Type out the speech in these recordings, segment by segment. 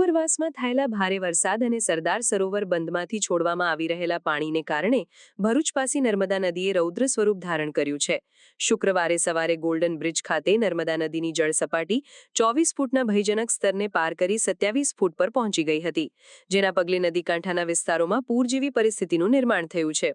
ઉપરવાસમાં થયેલા ભારે વરસાદ અને સરદાર સરોવર બંધમાંથી છોડવામાં આવી રહેલા પાણીને કારણે ભરૂચ પાસે નર્મદા નદીએ રૌદ્ર સ્વરૂપ ધારણ કર્યું છે. શુક્રવારે સવારે ગોલ્ડન બ્રિજ ખાતે નર્મદા નદીની જળ સપાટી ચોવીસ ફૂટના ભયજનક સ્તરને પાર કરી સત્યાવીસ ફૂટ પર પહોંચી ગઈ હતી, જેના પગલે નદીકાંઠાના વિસ્તારોમાં પૂર જેવી પરિસ્થિતિનું નિર્માણ થયું છે.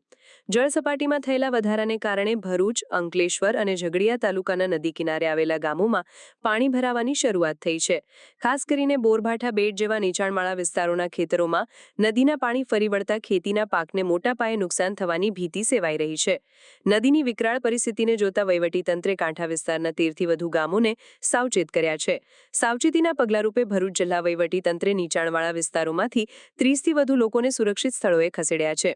જળ સપાટીમાં થયેલા વધારાને કારણે ભરૂચ, અંકલેશ્વર અને ઝઘડિયા તાલુકાના નદી કિનારે આવેલા ગામોમાં પાણી ભરાવાની શરૂઆત થઈ છે. ખાસ કરીને બોરભાઠા બેટ જેવા નીચાણવાળા વિસ્તારોના ખેતરોમાં નદીના પાણી ફરી વળતા ખેતીના પાકને મોટા પાયે નુકસાન થવાની ભીતિ સેવાઈ રહી છે. નદીની વિકરાળ પરિસ્થિતિને જોતા વહીવટીતંત્રે કાંઠા વિસ્તારના તેરથી વધુ ગામોને સાવચેત કર્યા છે. સાવચેતીના પગલારૂપે ભરૂચ જિલ્લા વહીવટીતંત્રે નીચાણવાળા વિસ્તારોમાંથી ત્રીસથી વધુ લોકોને સુરક્ષિત સ્થળોએ ખસેડ્યા છે.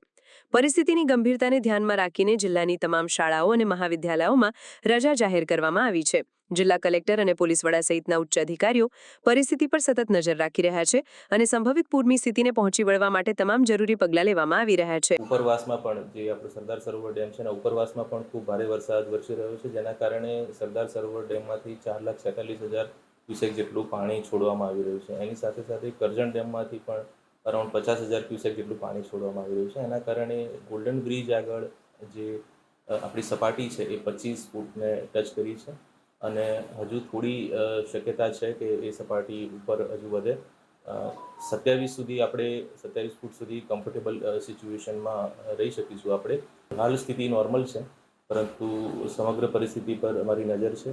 પરિસ્થિતિની ગંભીરતાને ધ્યાનમાં રાખીને જિલ્લાની તમામ શાળાઓ અને મહાવિદ્યાલયોમાં રજા જાહેર કરવામાં આવી છે. જિલ્લા કલેક્ટર અને પોલીસ વડા સહિતના ઉચ્ચ અધિકારીઓ પરિસ્થિતિ પર સતત નજર રાખી રહ્યા છે અને સંભવિત પૂરની સ્થિતિને પહોંચી વળવા માટે તમામ જરૂરી પગલાં લેવામાં આવી રહ્યા છે. ઉપરવાસમાં પણ જે આપણો સરદાર સરોવર ડેમ છે ઉપરવાસમાં પણ ખૂબ ભારે વરસાદ વરસી રહ્યો છે. જેના કારણે સરદાર સરોવર ડેમમાંથી ચાર લાખ છેતાલીસ હજાર ક્યુસેક જેટલું પાણી છોડવામાં આવી રહ્યું છે. એની સાથે સાથે કરજણ ડેમમાંથી પણ અરાઉન્ડ પચાસ હજાર ક્યુસેક જેટલું પાણી છોડવામાં આવી રહ્યું છે. એના કારણે ગોલ્ડન બ્રિજ આગળ જે આપણી સપાટી છે એ પચીસ ફૂટને ટચ કરી છે અને હજુ થોડી શક્યતા છે કે એ સપાટી ઉપર હજુ વધે. સત્યાવીસ સુધી આપણે, સત્યાવીસ ફૂટ સુધી કમ્ફર્ટેબલ સિચ્યુએશનમાં રહી શકીશું આપણે. હાલ સ્થિતિ નોર્મલ છે, પરંતુ સમગ્ર પરિસ્થિતિ પર અમારી નજર છે.